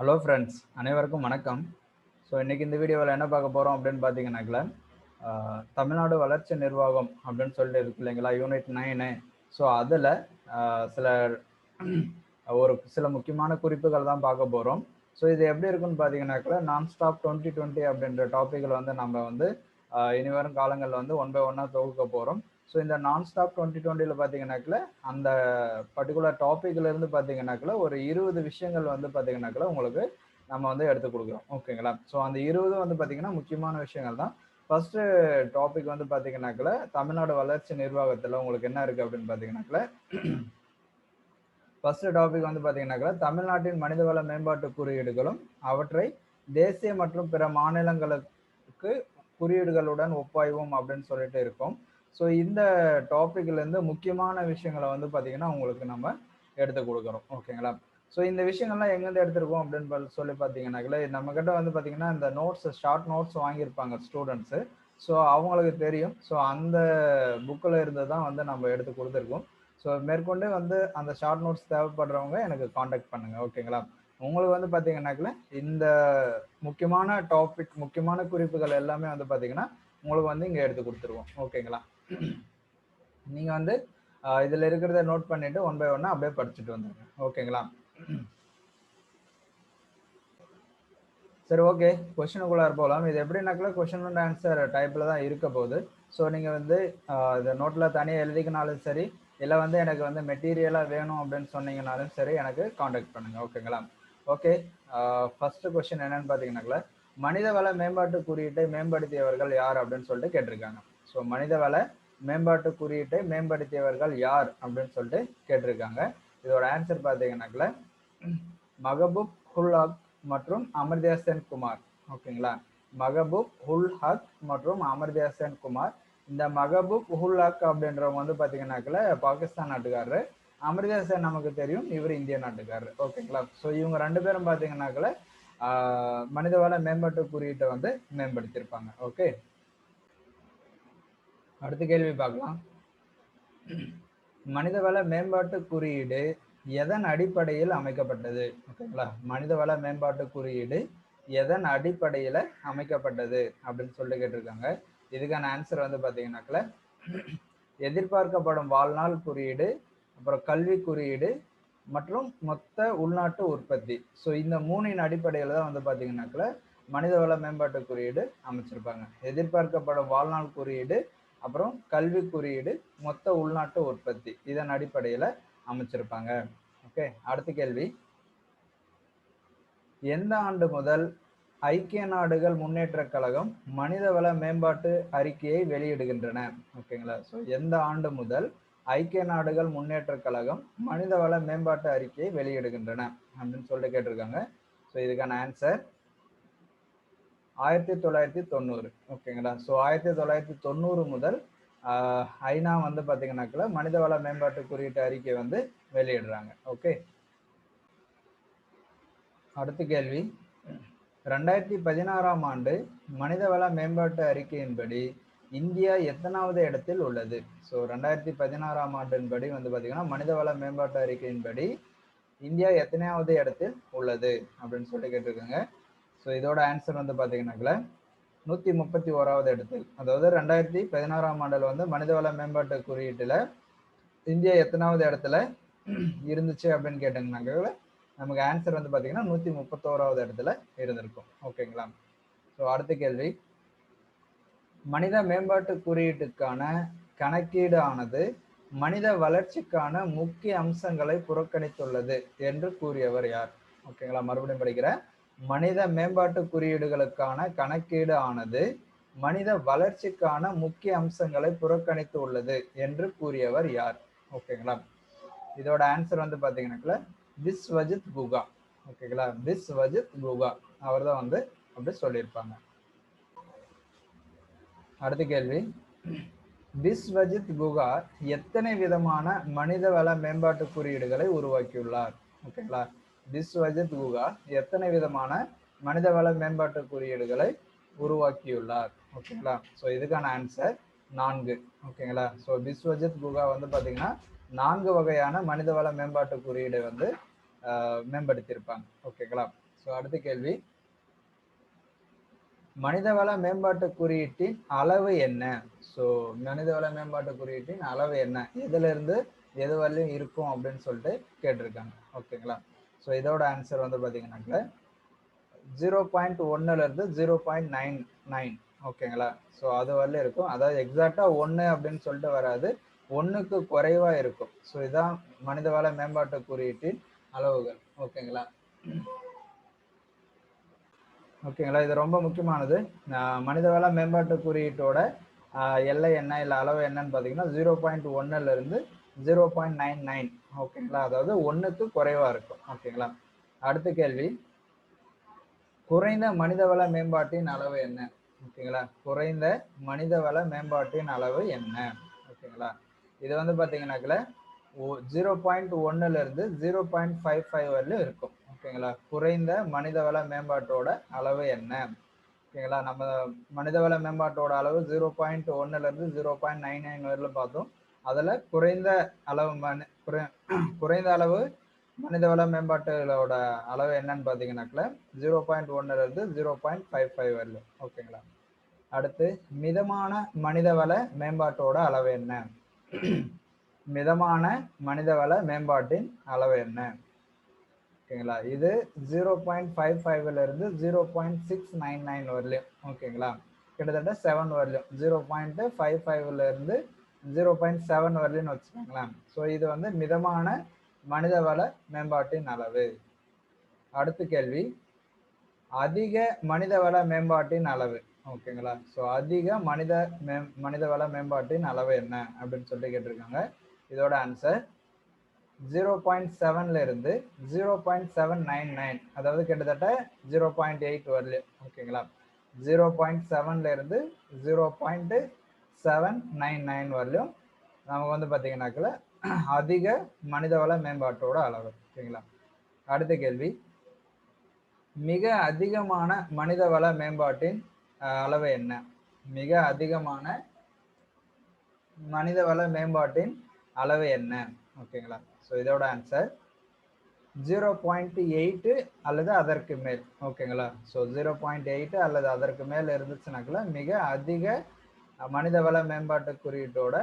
Hello friends அனைவருக்கும் வணக்கம். So இன்னைக்கு இந்த வீடியோவில் என்ன பார்க்க போகிறோம் அப்படின்னு பார்த்தீங்கன்னாக்கல தமிழ்நாடு வளர்ச்சி நிர்வாகம் அப்படின்னு சொல்லிட்டு இருக்கு இல்லைங்களா? யூனிட் நைனு ஸோ அதில் சில ஒரு சில முக்கியமான குறிப்புகள் தான் பார்க்க போகிறோம் ஸோ இது எப்படி இருக்குன்னு பார்த்தீங்கன்னாக்கல நான் ஸ்டாப் டுவெண்ட்டி டுவெண்ட்டி அப்படின்ற டாப்பிக்கில் வந்து நம்ம வந்து இனிவரும் இனி வரும் காலங்களில் வந்து ஒன் பை ஒன்னாக தொகுக்க போகிறோம் ஸோ இந்த நான் ஸ்டாப் டுவெண்ட்டி டுவெண்ட்டியில் பார்த்தீங்கன்னாக்கல அந்த பர்டிகுலர் டாப்பிக்லேருந்து பார்த்தீங்கன்னாக்கில் ஒரு இருபது விஷயங்கள் வந்து பார்த்தீங்கன்னாக்கில் உங்களுக்கு நம்ம வந்து எடுத்து கொடுக்குறோம். ஓகேங்களா? ஸோ அந்த இருபது வந்து பார்த்தீங்கன்னா முக்கியமான விஷயங்கள் தான். ஃபர்ஸ்ட் டாபிக் வந்து பார்த்தீங்கன்னாக்கில் தமிழ்நாடு வளர்ச்சி நிர்வாகத்தில் உங்களுக்கு என்ன இருக்குது அப்படின்னு பார்த்தீங்கன்னாக்கல ஃபர்ஸ்ட் டாபிக் வந்து பார்த்தீங்கன்னாக்கல தமிழ்நாட்டின் மனிதவள மேம்பாட்டு குறியீடுகளும் அவற்றை தேசிய மற்றும் பிற மாநிலங்களுக்கு குறியீடுகளுடன் ஒப்பாய்வும் அப்படின்னு சொல்லிட்டு இருக்கோம். ஸோ இந்த டாப்பிக்லேருந்து முக்கியமான விஷயங்களை வந்து பார்த்தீங்கன்னா உங்களுக்கு நம்ம எடுத்து கொடுக்குறோம். ஓகேங்களா ஸோ இந்த விஷயங்கள்லாம் எங்கேருந்து எடுத்துருக்கோம் அப்படின்னு சொல்லி பார்த்தீங்கன்னாக்கல நம்மக்கிட்ட வந்து பார்த்தீங்கன்னா இந்த நோட்ஸ் ஷார்ட் நோட்ஸ் வாங்கியிருப்பாங்க ஸ்டூடெண்ட்ஸு ஸோ அவங்களுக்கு தெரியும். ஸோ அந்த புக்கில் இருந்து தான் வந்து நம்ம எடுத்து கொடுத்துருக்கோம். ஸோ மேற்கொண்டு வந்து அந்த ஷார்ட் நோட்ஸ் தேவைப்படுறவங்க எனக்கு காண்டாக்ட் பண்ணுங்கள் ஓகேங்களா உங்களுக்கு வந்து பார்த்தீங்கன்னாக்கல இந்த முக்கியமான டாபிக் முக்கியமான குறிப்புகள் எல்லாமே வந்து பார்த்தீங்கன்னா உங்களுக்கு வந்து இங்கே எடுத்து கொடுத்துருவோம். ஓகேங்களா நீங்கள் வந்து இதில் இதுல இருக்கிறத நோட் பண்ணிட்டு ஒன் பை ஒன்னா அப்படியே படிச்சுட்டு வந்துருங்க. ஓகேங்களா சரி ஓகே கொஸ்டினுக்குள்ளார் போகலாம் இது எப்படின்னாக்கல கொஷின் அண்ட் ஆன்சர் டைப்பில் தான் இருக்க போகுது. ஸோ நீங்கள் வந்து இந்த நோட்டில் தனியாக எழுதிக்கினாலும் சரி இல்லை வந்து எனக்கு வந்து மெட்டீரியலாக வேணும் அப்படின்னு சொன்னீங்கனாலும் சரி எனக்கு காண்டாக்ட் பண்ணுங்கள் ஓகேங்களா ஓகே ஃபஸ்ட்டு கொஷின் என்னென்னு பார்த்தீங்கன்னாக்கல மனிதவள மேம்பாட்டு குறியீட்டை மேம்படுத்தியவர்கள் யார் அப்படின்னு சொல்லிட்டு கேட்டிருக்காங்க. ஸோ மனிதவள மேம்பாட்டு குறியீட்டை மேம்படுத்தியவர்கள் யார் அப்படின்னு சொல்லிட்டு கேட்டிருக்காங்க. இதோட ஆன்சர் பார்த்தீங்கன்னாக்கல மகபூப் ஹுல் ஹக் மற்றும் அமர்தியா குமார். ஓகேங்களா? மகபூப் ஹுல் ஹக் மற்றும் அமர்தியா குமார். இந்த மகபூப் ஹுல் ஹக் அப்படின்றவங்க வந்து பார்த்தீங்கன்னாக்கல பாகிஸ்தான் நாட்டுக்காரரு. அமர்தியா நமக்கு தெரியும் இவர் இந்திய நாட்டுக்காரரு. ஓகேங்களா? ஸோ இவங்க ரெண்டு பேரும் பார்த்தீங்கன்னாக்கல மனிதவள மேம்பாட்டு குறியீட்டை வந்து மேம்படுத்தியிருப்பாங்க. ஓகே அடுத்த கேள்வி பார்க்கலாம். மனிதவள மேம்பாட்டு குறியீடு எதன் அடிப்படையில் அமைக்கப்பட்டது? ஓகேங்களா? மனிதவள மேம்பாட்டு குறியீடு எதன் அடிப்படையில் அமைக்கப்பட்டது அப்படின்னு சொல்லிட்டு கேட்டிருக்காங்க. இதுக்கான ஆன்சர் வந்து பார்த்தீங்கன்னாக்கல எதிர்பார்க்கப்படும் வாழ்நாள் குறியீடு அப்புறம் கல்வி குறியீடு மற்றும் மொத்த உள்நாட்டு உற்பத்தி. ஸோ இந்த மூணின் அடிப்படையில் தான் வந்து பார்த்தீங்கன்னாக்கல மனிதவள மேம்பாட்டு குறியீடு அமைச்சிருப்பாங்க. எதிர்பார்க்கப்படும் வாழ்நாள் குறியீடு அப்புறம் கல்வி குறியீடு மொத்த உள்நாட்டு உற்பத்தி. இதன் அடிப்படையில் அமைச்சிருப்பாங்க. ஓகே அடுத்த கேள்வி. எந்த ஆண்டு முதல் ஐக்கிய நாடுகள் முன்னேற்றக் கழகம் மனிதவள மேம்பாட்டு அறிக்கையை வெளியிடுகின்றன? ஓகேங்களா? ஸோ எந்த ஆண்டு முதல் ஐக்கிய நாடுகள் முன்னேற்றக் கழகம் மனிதவள மேம்பாட்டு அறிக்கையை வெளியிடுகின்றன? அப்படின்னு சொல்லிட்டு கேட்டிருக்காங்க. ஸோ இதுக்கான ஆன்சர் ஆயிரத்தி தொள்ளாயிரத்தி தொண்ணூறு. ஓகேங்களா? ஸோ ஆயிரத்தி தொள்ளாயிரத்தி தொண்ணூறு முதல் ஐநா வந்து பார்த்தீங்கன்னாக்கல மனிதவள மேம்பாட்டு குறியீட்டு அறிக்கை வந்து வெளியிடுறாங்க. ஓகே? அடுத்த கேள்வி. ரெண்டாயிரத்தி பதினாறாம் ஆண்டு மனிதவள மேம்பாட்டு அறிக்கையின்படி இந்தியா எத்தனாவது இடத்தில் உள்ளது? ஸோ ரெண்டாயிரத்தி பதினாறாம் ஆண்டின்படி வந்து பார்த்தீங்கன்னா மனிதவள மேம்பாட்டு அறிக்கையின்படி இந்தியா எத்தனையாவது இடத்தில் உள்ளது? அப்படின்னு சொல்லி கேட்டிருக்காங்க. ஸோ இதோட ஆன்சர் வந்து பார்த்தீங்கன்னாக்கல நூற்றி முப்பத்தி ஓராவது இடத்தில் அதாவது ரெண்டாயிரத்தி பதினாறாம் ஆண்டில் வந்து மனிதவள மேம்பாட்டு குறியீட்டில் இந்தியா எத்தனாவது இடத்துல இருந்துச்சு அப்படின்னு கேட்டிங்கனாக்கல நமக்கு ஆன்சர் வந்து பார்த்தீங்கன்னா நூற்றி முப்பத்தோராவது இடத்துல இருந்திருக்கும். ஓகேங்களா ஸோ அடுத்த கேள்வி. மனித மேம்பாட்டு குறியீட்டுக்கான கணக்கீடு ஆனது மனித வளர்ச்சிக்கான முக்கிய அம்சங்களை புறக்கணித்துள்ளது என்று கூறியவர் யார்? ஓகேங்களா மறுபடியும் படிக்கிறேன். மனித மேம்பாட்டு குறியீடுகளுக்கான கணக்கீடு ஆனது மனித வளர்ச்சிக்கான முக்கிய அம்சங்களை புறக்கணித்து உள்ளது என்று கூறியவர் யார்? ஓகேங்களா? இதோட ஆன்சர் வந்து பார்த்தீங்கன்னாக்கல விஸ்வஜித் குகா. ஓகேங்களா? விஸ்வஜித் குகா. அவர் தான் வந்து அப்படி சொல்லியிருப்பாங்க. அடுத்த கேள்வி. விஸ்வஜித் குகா எத்தனை விதமான மனிதவள மேம்பாட்டு குறியீடுகளை உருவாக்கியுள்ளார்? ஓகேங்களா? விஸ்வஜித் குகா எத்தனை விதமான மனிதவள மேம்பாட்டு குறியீடுகளை உருவாக்கியுள்ளார் ஓகேங்களா ஸோ இதுக்கான ஆன்சர் நான்கு. ஓகேங்களா ஸோ விஸ்வஜித் குகா வந்து பார்த்தீங்கன்னா நான்கு வகையான மனிதவள மேம்பாட்டு குறியீடை வந்து மேம்படுத்தியிருப்பாங்க. ஓகேங்களா ஸோ அடுத்த கேள்வி. மனிதவள மேம்பாட்டு குறியீட்டின் அளவு என்ன? ஸோ மனிதவள மேம்பாட்டு குறியீட்டின் அளவு என்ன? எதுல இருந்து எது வரலையும் இருக்கும் அப்படின்னு சொல்லிட்டு கேட்டிருக்காங்க. ஓகேங்களா ஸோ இதோட ஆன்சர் வந்து பார்த்தீங்கன்னாக்க ஜீரோ பாயிண்ட் ஒன்னுலேருந்து ஜீரோ பாயிண்ட் நைன் நைன் ஓகேங்களா ஸோ அது வரல இருக்கும். அதாவது எக்ஸாக்டாக ஒன்று அப்படின்னு சொல்லிட்டு வராது. ஒன்றுக்கு குறைவாக இருக்கும். ஸோ இதான் மனிதவள மேம்பாட்டு குறியீட்டின் அளவுகள். ஓகேங்களா ஓகேங்களா இது ரொம்ப முக்கியமானது. ஆஹ் மனிதவள மேம்பாட்டு குறியீட்டோட எல்லை என்ன? இல்லை அளவு என்னன்னு பார்த்தீங்கன்னா ஜீரோ பாயிண்ட் ஒன்னுலேருந்து ஜீரோ பாயிண்ட் நைன் நைன் ஓகேங்களா? அதாவது ஒன்றுக்கு குறைவாக இருக்கும். ஓகேங்களா? அடுத்த கேள்வி. குறைந்த மனிதவள மேம்பாட்டின் அளவு என்ன? ஓகேங்களா? குறைந்த மனிதவள மேம்பாட்டின் அளவு என்ன? ஓகேங்களா? இது வந்து பார்த்தீங்கன்னாக்கல ஜீரோ பாயிண்ட் ஒன்னுலேருந்து ஜீரோ பாயிண்ட் ஃபைவ் ஃபைவ் வரலும் இருக்கும். ஓகேங்களா? குறைந்த மனிதவள மேம்பாட்டோட அளவு என்ன? ஓகேங்களா? நம்ம மனிதவள மேம்பாட்டோட அளவு ஜீரோ பாயிண்ட் ஒன்னுலேருந்து ஜீரோ பாயிண்ட் நைன் நைன் வரலும் பார்த்தோம். அதில் குறைந்த அளவு மனி குறை- குறைந்த அளவு மனிதவள மேம்பாட்டுகளோட அளவு என்னன்னு பார்த்தீங்கன்னாக்கல ஜீரோ பாயிண்ட் ஒன்னுல இருந்து ஜீரோ பாயிண்ட் ஃபைவ் ஃபைவ் வரலும் ஓகேங்களா அடுத்து மிதமான மனிதவள மேம்பாட்டோட அளவு என்ன? மிதமான மனிதவள மேம்பாட்டின் அளவு என்ன? ஓகேங்களா இது ஜீரோ பாயிண்ட் ஃபைவ் ஃபைவ்ல இருந்து zero point six nine nine வரலையும். ஓகேங்களா கிட்டத்தட்ட செவன் வரலையும். ஜீரோ பாயிண்ட் ஃபைவ் ஃபைவ்ல இருந்து ஜீரோ பாயிண்ட் செவன் வரலன்னு வச்சுக்கோங்களேன். ஸோ இது வந்து மிதமான மனிதவள மேம்பாட்டின் அளவு. அடுத்த கேள்வி. அதிக மனிதவள மேம்பாட்டின் அளவு. ஓகேங்களா? ஸோ அதிக மனித மே மனிதவள மேம்பாட்டின் அளவு என்ன? அப்படின்னு சொல்லிட்டு கேட்டிருக்காங்க. இதோட ஆன்சர் ஜீரோ பாயிண்ட் செவன்ல இருந்து zero point seven nine nine அதாவது கிட்டத்தட்ட ஜீரோ பாயிண்ட் எயிட் வரலையும் ஓகேங்களா? ஜீரோ பாயிண்ட் செவன்ல இருந்து zero point seven nine nine வரலையும் நமக்கு வந்து பார்த்தீங்கன்னாக்கல அதிக மனிதவள மேம்பாட்டோட அளவு ஓகேங்களா அடுத்த கேள்வி. மிக அதிகமான மனிதவள மேம்பாட்டின் அளவு என்ன? மிக அதிகமான மனிதவள மேம்பாட்டின் அளவு என்ன? ஓகேங்களா? ஸோ இதோட ஆன்சர் ஜீரோ பாயிண்ட் எயிட்டு அல்லது அதற்கு மேல் ஓகேங்களா? ஸோ ஜீரோ பாயிண்ட் எயிட்டு அல்லது அதற்கு மேல் இருந்துச்சுனாக்கல மிக அதிக மனிதவள மேம்பாட்டு குறியீட்டோட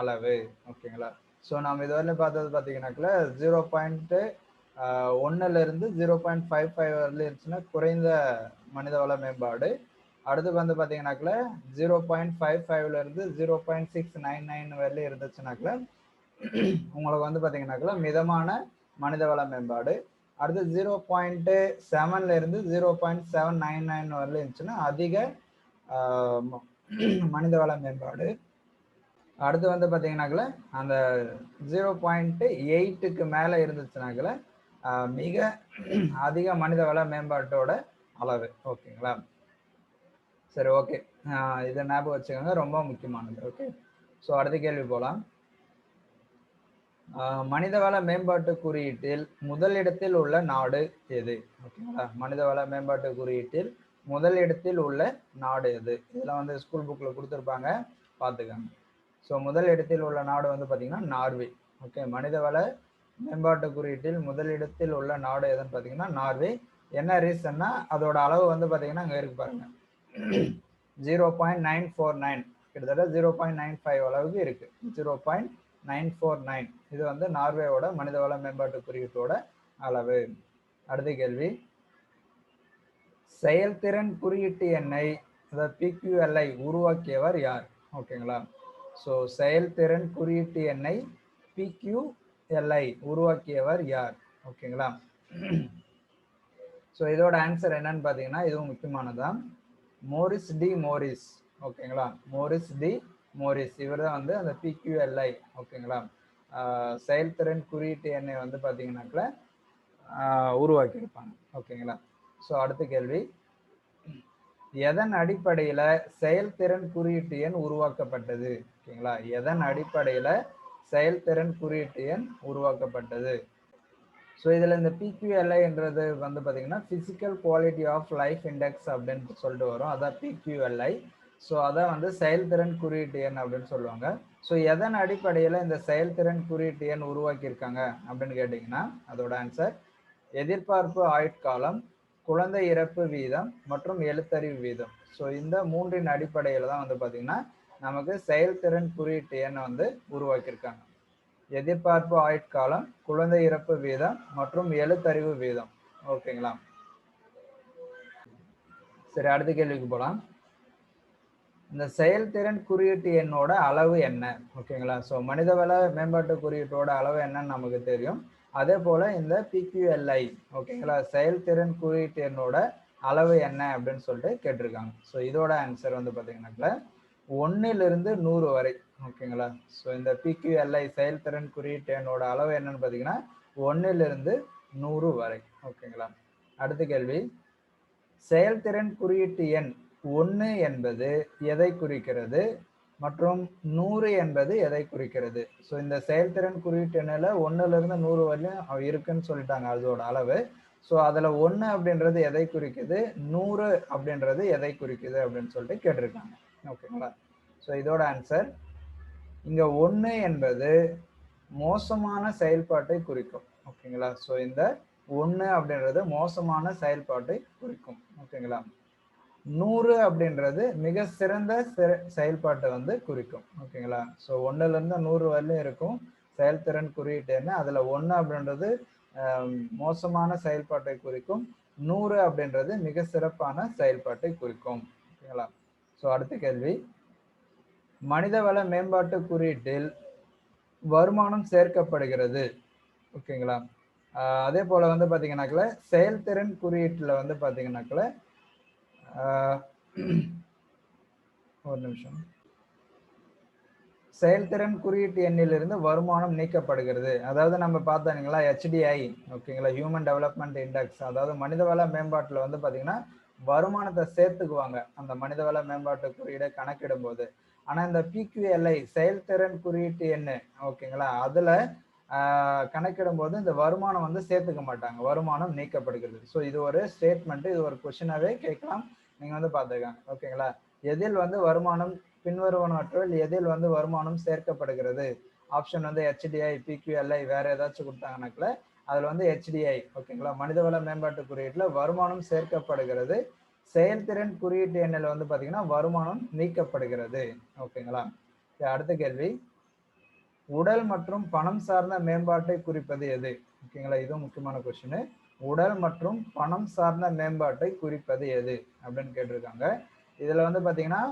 அளவு ஓகேங்களா ஸோ நாம் இதுவரையிலும் பார்த்தது பார்த்தீங்கன்னாக்கல ஜீரோ பாயிண்ட்டு ஒன்றுலேருந்து ஜீரோ பாயிண்ட் ஃபைவ் ஃபைவ் வரல இருந்துச்சுன்னா குறைந்த மனிதவள மேம்பாடு. அடுத்து வந்து பார்த்தீங்கன்னாக்கல ஜீரோ பாயிண்ட் ஃபைவ் ஃபைவ்லேருந்து zero point six nine nine வரல இருந்துச்சுனாக்கல உங்களுக்கு வந்து பார்த்தீங்கன்னாக்கல மிதமான மனிதவள மேம்பாடு. அடுத்து zero point செவன்லேருந்து zero point seven nine nine வரல இருந்துச்சுன்னா அதிக மனித வள மேம்பாடு. அடுத்து வந்து பார்த்தீங்கன்னாக்கல அந்த ஜீரோ பாயிண்ட் எயிட்டுக்கு மேலே இருந்துச்சுனாக்கல மிக அதிக மனித வள மேம்பாட்டோட அளவு. ஓகேங்களா? சரி ஓகே. இதை ஞாபகம் வச்சுக்கோங்க. ரொம்ப முக்கியமானது. ஓகே? ஸோ அடுத்த கேள்வி போகலாம் மனிதவள மேம்பாட்டு குறியீட்டில் முதலிடத்தில் உள்ள நாடு எது? ஓகேங்களா? மனிதவள மேம்பாட்டு குறியீட்டில் முதல் இடத்தில் உள்ள நாடு எது? இதெல்லாம் வந்து ஸ்கூல் புக்கில் கொடுத்துருப்பாங்க. பார்த்துக்கோங்க. ஸோ முதல் இடத்தில் உள்ள நாடு வந்து பார்த்திங்கன்னா நார்வே. ஓகே மனிதவள மேம்பாட்டு குறியீட்டில் முதலிடத்தில் உள்ள நாடு எதுன்னு பார்த்தீங்கன்னா நார்வே. என்ன ரீசன்னா அதோட அளவு வந்து பார்த்தீங்கன்னா அங்கே இருக்கு பாருங்க. Zero point nine four nine கிட்டத்தட்ட ஜீரோ பாயிண்ட் நைன் ஃபைவ் அளவுக்கு இருக்கு. Zero point nine four nine இது வந்து நார்வேவோட மனிதவள மேம்பாட்டு குறியீட்டோட அளவு. அடுத்த கேள்வி. செயல்திறன் குறியீட்டு எண்ணை அதாவது பிக்யூஎல்ஐ உருவாக்கியவர் யார்? ஓகேங்களா? ஸோ செயல்திறன் குறியீட்டு எண்ணை பிக்யூஎல்ஐ உருவாக்கியவர் யார்? ஓகேங்களா? ஸோ இதோட ஆன்சர் என்னன்னு பார்த்தீங்கன்னா இதுவும் முக்கியமானதான் மோரிஸ் டி மோரிஸ் ஓகேங்களா? மோரிஸ் டி மோரிஸ் இவர் தான் வந்து அந்த பிக்யூஎல்ஐ ஓகேங்களா? செயல்திறன் குறியீட்டு எண்ணை வந்து பார்த்தீங்கன்னாக்கல உருவாக்கியிருப்பாங்க. ஓகேங்களா? ஸோ அடுத்த கேள்வி. எதன் அடிப்படையில் செயல்திறன் குறியீட்டு எண் உருவாக்கப்பட்டது? ஓகேங்களா? எதன் அடிப்படையில் செயல்திறன் குறியீட்டு எண் உருவாக்கப்பட்டது? ஸோ இதில் இந்த பிக்யூஎல்ஐன்றது வந்து பார்த்தீங்கன்னா physical quality of life index அப்படின்னு சொல்லிட்டு வரும். அதான் பிக்யூஎல்ஐ ஸோ அதான் வந்து செயல்திறன் குறியீட்டு எண் அப்படின்னு சொல்லுவாங்க. ஸோ எதன் அடிப்படையில் இந்த செயல்திறன் குறியீட்டு எண் உருவாக்கியிருக்காங்க அப்படின்னு கேட்டிங்கன்னா அதோட ஆன்சர் எதிர்பார்ப்பு ஆயுட்காலம் குழந்தை இறப்பு வீதம் மற்றும் எழுத்தறிவு வீதம். ஸோ இந்த மூன்றின் அடிப்படையில் தான் வந்து பார்த்தீங்கன்னா நமக்கு செயல்திறன் குறியீட்டு எண்ணை வந்து உருவாக்கியிருக்காங்க. எதிர்பார்ப்பு ஆயுட்காலம் குழந்தை இறப்பு வீதம் மற்றும் எழுத்தறிவு வீதம். ஓகேங்களா? சரி அடுத்த கேள்விக்கு போகலாம் இந்த செயல்திறன் குறியீட்டு எண்ணோட அளவு என்ன? ஓகேங்களா? ஸோ மனிதவள மேம்பாட்டு குறியீட்டோட அளவு என்னன்னு நமக்கு தெரியும். அதே போல இந்த பிக்யூஎல்ஐ ஓகேங்களா செயல்திறன் குறியீட்டு அளவு என்ன அப்படின்னு சொல்லிட்டு கேட்டிருக்காங்க. ஸோ இதோட ஆன்சர் வந்து பார்த்தீங்கன்னாக்கல ஒன்னிலிருந்து நூறு வரை ஓகேங்களா ஸோ இந்த பிக்யூஎல்ஐ செயல்திறன் குறியீட்டு அளவு என்னன்னு பார்த்தீங்கன்னா ஒன்னிலிருந்து நூறு வரை ஓகேங்களா அடுத்த கேள்வி. செயல்திறன் குறியீட்டு எண் ஒன்று என்பது எதை குறிக்கிறது? மற்றும் நூறு என்பது எதை குறிக்கிறது? ஸோ இந்த செயல்திறன் குறியீட்டு எண்ணில் ஒன்றுலேருந்து நூறு வரையும் இருக்குன்னு சொல்லிட்டாங்க அதோட அளவு. ஸோ அதில் ஒன்று அப்படின்றது எதை குறிக்குது? நூறு அப்படின்றது எதை குறிக்குது அப்படின்னு சொல்லிட்டு கேட்டிருக்காங்க. ஓகேங்களா? ஸோ இதோட ஆன்சர் இங்கே ஒன்று என்பது மோசமான செயல்பாட்டை குறிக்கும். ஓகேங்களா? ஸோ இந்த ஒன்று அப்படின்றது மோசமான செயல்பாட்டை குறிக்கும். ஓகேங்களா? நூறு அப்படின்றது மிக சிறந்த செயல்பாட்டை வந்து குறிக்கும். ஓகேங்களா? ஸோ ஒன்றுலேருந்து நூறு வரலையும் இருக்கும். செயல்திறன் குறியீட்டுன்னா அதில் ஒன்று அப்படின்றது மோசமான செயல்பாட்டை குறிக்கும். நூறு அப்படின்றது மிக சிறப்பான செயல்பாட்டை குறிக்கும். ஓகேங்களா? ஸோ அடுத்த கேள்வி. மனிதவள மேம்பாட்டு குறியீட்டில் வருமானம் சேர்க்கப்படுகிறது. ஓகேங்களா? அதே போல வந்து பார்த்தீங்கன்னாக்கல செயல்திறன் குறியீட்டில் வந்து பார்த்தீங்கன்னாக்கல ஒரு நிமிஷம். செயல்திறன் குறியீட்டு எண்ணிலிருந்து வருமானம் நீக்கப்படுகிறது. அதாவது நம்ம பார்த்தீங்களா ஹெச்டிஐ ஓகேங்களா ஹியூமன் டெவலப்மெண்ட் இண்டெக்ஸ் அதாவது மனிதவள மேம்பாட்டில் வந்து பார்த்தீங்கன்னா வருமானத்தை சேர்த்துக்குவாங்க. அந்த மனிதவள மேம்பாட்டு குறியீடை கணக்கிடும் போது ஆனால் இந்த பிக்யூஎல்ஐ செயல்திறன் குறியீட்டு எண்ணு ஓகேங்களா அதில் கணக்கிடும் போது இந்த வருமானம் வந்து சேர்த்துக்க மாட்டாங்க. வருமானம் நீக்கப்படுகிறது. ஸோ இது ஒரு ஸ்டேட்மெண்ட் இது ஒரு கொஷினாகவே கேட்கலாம். நீங்க வந்து பார்த்துருக்காங்க ஓகேங்களா? எதில் வந்து வருமானம் பின்வருவனவற்றில் எதில் வந்து வருமானம் சேர்க்கப்படுகிறது? ஆப்ஷன் வந்து ஹெச்டிஐ பிக்யூஎல்ஐ வேற ஏதாச்சும் கொடுத்தாங்கனாக்கல அதுல வந்து ஹெச்டிஐ ஓகேங்களா? மனிதவள மேம்பாட்டு குறியீட்டுல வருமானம் சேர்க்கப்படுகிறது. செயல்திறன் குறியீட்டு எண்ணில் வந்து பாத்தீங்கன்னா வருமானம் நீக்கப்படுகிறது. ஓகேங்களா? அடுத்த கேள்வி. உடல் மற்றும் பணம் சார்ந்த மேம்பாட்டை குறிப்பது எது? ஓகேங்களா? இதுவும் முக்கியமான கொஸ்டின் உடல் மற்றும் பணம் சார்ந்த மேம்பாட்டை குறிப்பது எது அப்படின்னு கேட்டிருக்காங்க. இதுல வந்து பாத்தீங்கன்னா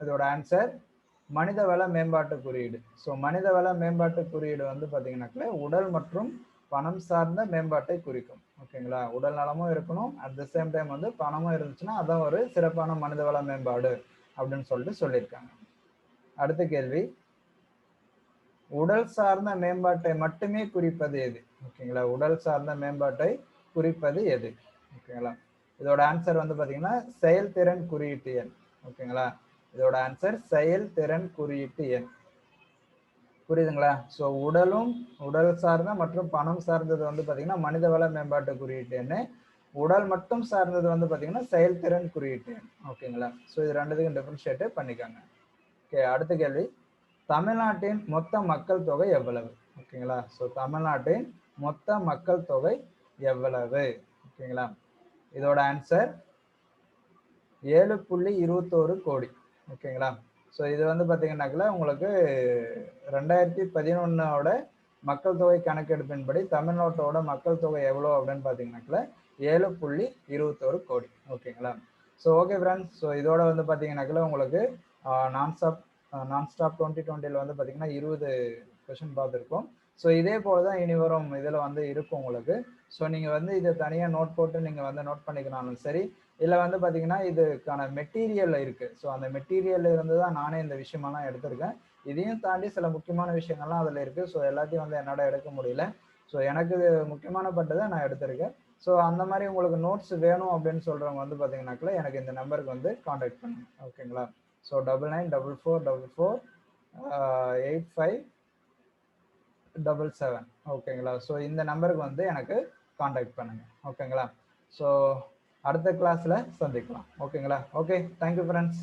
இதோட ஆன்சர் மனிதவள மேம்பாட்டு குறியீடு. ஸோ மனிதவள மேம்பாட்டு குறியீடு வந்து பாத்தீங்கன்னாக்கல உடல் மற்றும் பணம் சார்ந்த மேம்பாட்டை குறிக்கும். ஓகேங்களா உடல் நலமும் இருக்கணும். அட் த சேம் டைம் வந்து பணமும் இருந்துச்சுன்னா அதான் ஒரு சிறப்பான மனிதவள மேம்பாடு அப்படின்னு சொல்லிட்டு சொல்லியிருக்காங்க. அடுத்த கேள்வி. உடல் சார்ந்த மேம்பாட்டை மட்டுமே குறிப்பது எது? ஓகேங்களா? உடல் சார்ந்த மேம்பாட்டை குறிப்பது எது? ஓகேங்களா? இதோட ஆன்சர் வந்து பாத்தீங்கன்னா செயல்திறன் குறியீட்டு எண். ஓகேங்களா? இதோட ஆன்சர் செயல்திறன் குறியீட்டு எண். புரியுதுங்களா? ஸோ உடலும் உடல் சார்ந்த மற்றும் பணம் சார்ந்தது வந்து பாத்தீங்கன்னா மனிதவள மேம்பாட்டு குறியீட்டு எண். உடல் மட்டும் சார்ந்தது வந்து பாத்தீங்கன்னா செயல்திறன் குறியீட்டு எண். ஓகேங்களா? ஸோ இது ரெண்டுத்துக்கும் டிஃபரன்ஷியேட் பண்ணிக்காங்க. ஓகே அடுத்த கேள்வி. தமிழ்நாட்டின் மொத்த மக்கள் தொகை எவ்வளவு? ஓகேங்களா ஸோ தமிழ்நாட்டின் மொத்த மக்கள் தொகை எவ்வளவு? ஓகேங்களா இதோட ஆன்சர் ஏழு புள்ளி இருபத்தோரு கோடி. ஓகேங்களா ஸோ இது வந்து பார்த்தீங்கன்னாக்கல உங்களுக்கு ரெண்டாயிரத்தி பதினொன்னோட மக்கள் தொகை கணக்கெடுப்பின்படி தமிழ்நாட்டோட மக்கள் தொகை எவ்வளோ அப்படின்னு பார்த்தீங்கன்னாக்கல ஏழு புள்ளி இருபத்தோரு கோடி. ஓகேங்களா ஸோ ஓகே ஃப்ரெண்ட்ஸ் ஸோ இதோட வந்து பார்த்தீங்கன்னாக்கல உங்களுக்கு நான்ஸ்டாப் நான் ஸ்டாப் டுவெண்ட்டி டுவெண்ட்டியில் வந்து பார்த்தீங்கன்னா இருபது கொஷின் பார்த்துருக்கோம். ஸோ இதே போல் தான் இனி வரும். இதில் வந்து இருக்கும் உங்களுக்கு. ஸோ நீங்கள் வந்து இதை தனியாக நோட் போட்டு நீங்கள் வந்து நோட் பண்ணிக்கனாலும் சரி இல்லை வந்து பார்த்தீங்கன்னா இதுக்கான மெட்டீரியல் இருக்குது ஸோ அந்த மெட்டீரியல் இருந்து தான் நானே இந்த விஷயமெல்லாம் எடுத்திருக்கேன். இதையும் தாண்டி சில முக்கியமான விஷயங்கள்லாம் அதில் இருக்குது ஸோ எல்லாத்தையும் வந்து என்னால் எடுக்க முடியல. ஸோ எனக்கு இது முக்கியமான பட்டதை நான் எடுத்திருக்கேன். ஸோ அந்த மாதிரி உங்களுக்கு நோட்ஸ் வேணும் அப்படின்னு சொல்கிறவங்க வந்து பார்த்தீங்கன்னாக்கில் எனக்கு இந்த நம்பருக்கு வந்து காண்டாக்ட் பண்ணுங்க. ஓகேங்களா so double nine double four double four eight five double seven ஓகேங்களா ஸோ இந்த நம்பருக்கு வந்து எனக்கு காண்டாக்ட் பண்ணுங்கள் ஓகேங்களா ஸோ அடுத்த கிளாஸில் சந்திக்கலாம். ஓகேங்களா ஓகே தேங்க்யூ ஃப்ரெண்ட்ஸ்